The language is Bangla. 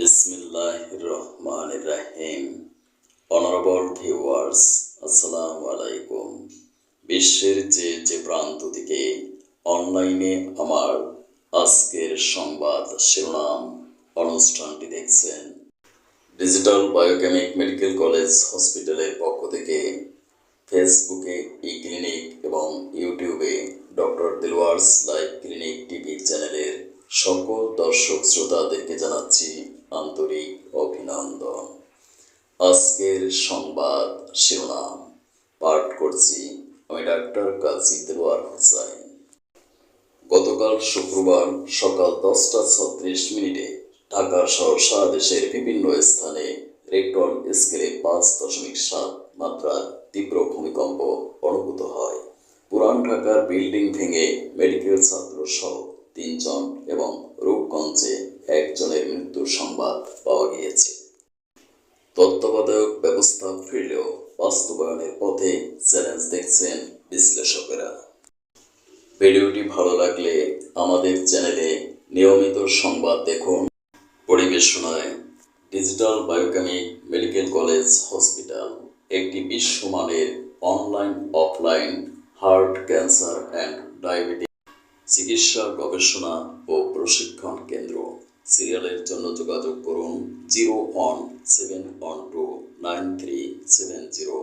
বিসমিল্লাহ রহমান রাহিম অনারেবল ভিউয়ার্স আসসালামু আলাইকুম। বিশ্বের যে যে প্রান্ত থেকে অনলাইনে আমার আজকের সংবাদ শিরোনাম অনুষ্ঠানটি দেখছেন। ডিজিটাল বায়োকেমিক মেডিকেল কলেজ হসপিটালের পক্ষ থেকে ফেসবুকে ই ক্লিনিক এবং ইউটিউবে doctor Dilwar's live clinic TV চ্যানেলের সকল দর্শক শ্রোতাদেরকে জানাচ্ছি আন্তরিক অভিনন্দন। আজকের সংবাদ শিরোনাম, পাঠ করছি আমি ডাক্তার কাজী দেলোয়ার হোসাইন। গতকাল শুক্রবার সকাল দশটা ছত্রিশ মিনিটে ঢাকা সহ সারা দেশের বিভিন্ন স্থানে রেকটন স্কেলে পাঁচ দশমিক সাত মাত্রার তীব্র ভূমিকম্প অনুভূত হয়। পুরান ঢাকার বিল্ডিং ভেঙে মেডিকেল ছাত্র সহ তিনজন এবং সংবাদ পাওয়া গিয়েছে। তত্ত্বাবধায়ক ব্যবস্থা ফিরলেও বাস্তবায়নের পথে চ্যালেঞ্জ দেখছেন বিশ্লেষকেরা। ভিডিওটি ভালো লাগলে আমাদের চ্যানেলে নিয়মিত সংবাদ দেখুন। পরিবেশনায় digital biochemic medical college hospital, একটি বিশ্বমানের online, offline heart cancer and diabetes চিকিৎসা গবেষণা ও প্রশিক্ষণ কেন্দ্র। সিরিয়ালের যোগাযোগ করুন zero one seven one two nine three seven zero